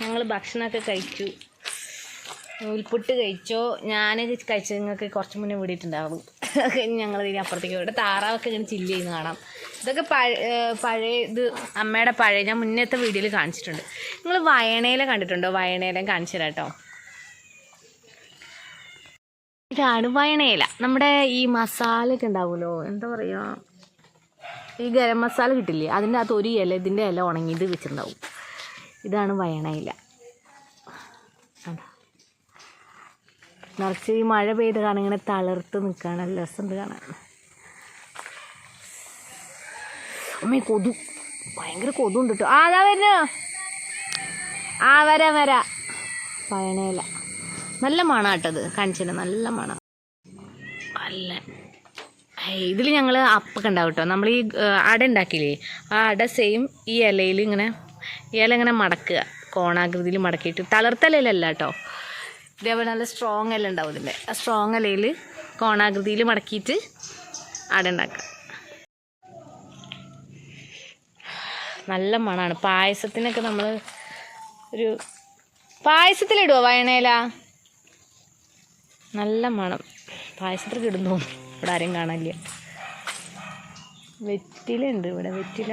ഞങ്ങൾ ഭക്ഷണമൊക്കെ കഴിച്ചു. നൂൽപുട്ട് കഴിച്ചോ? ഞാൻ കഴിച്ചത് നിങ്ങൾക്ക് കുറച്ച് മുന്നേ വിടിയിട്ടുണ്ടാവും. ഞങ്ങൾ ഇതിന് അപ്പുറത്തേക്ക് ഇവിടെ താറാവൊക്കെ ഇങ്ങനെ ചില്ല് ചെയ്യുന്ന കാണാം. ഇതൊക്കെ പഴയ പഴയ ഇത് അമ്മയുടെ പഴയ ഞാൻ മുന്നത്തെ വീഡിയോയിൽ കാണിച്ചിട്ടുണ്ട്. നിങ്ങൾ വയണയില കണ്ടിട്ടുണ്ടോ? വയണയില കാണിച്ചു തരാം കേട്ടോ. ഇതാണ് വയണയില നമ്മുടെ ഈ മസാലയൊക്കെ ഉണ്ടാവുമല്ലോ? എന്താ പറയുക? ഈ ഗരം മസാല കിട്ടില്ലേ? അതിന്റെ അകത്ത് ഒരു ഇല ഇതിന്റെ ഇല ഉണങ്ങി ഇത് വെച്ചിട്ടുണ്ടാവും. ഇതാണ് വയണയില? നിറച്ച് ഈ മഴ പെയ്ത് കാണാൻ ഇങ്ങനെ തളിർത്ത് നിൽക്കുകയാണ്. നല്ല രസമുണ്ട് കാണാൻ. അമ്മ കൊതു. ഭയങ്കര കൊതു ഉണ്ട് കേട്ടോ ആ അതാ വരുന്നു. ആ വരാ വരാ. വയണയില. നല്ല മണം കേട്ടത് കാണിച്ചിട്ട് നല്ല മണം. നല്ല ഇതിൽ ഞങ്ങൾ അപ്പൊക്കെ ഉണ്ടാവും കേട്ടോ നമ്മൾ ഈ അട ഉണ്ടാക്കിയില്ലേ ആ അട സെയിം ഈ ഇലയിൽ ഇങ്ങനെ ഇങ്ങനെ മടക്കുക. കോണാകൃതിയിൽ മടക്കിയിട്ട്. തളർത്തലയിലല്ല കേട്ടോ. ഇതേപോലെ നല്ല സ്ട്രോങ് അല്ല ഉണ്ടാവും ഇതിന്റെ. ആ സ്ട്രോങ് ഇലയിൽ കോണാകൃതിയിൽ മടക്കിയിട്ട് അട ഉണ്ടാക്കുക. നല്ല മണമാണ്. പായസത്തിനൊക്കെ നമ്മൾ ഒരു പായസത്തിലിടുവോ വയണേല? നല്ല മണം. പായസത്തിൽ ഇടുന്നു ഇവിടെ ആരും കാണില്ല വെറ്റില ഉണ്ട് ഇവിടെ. വെറ്റില.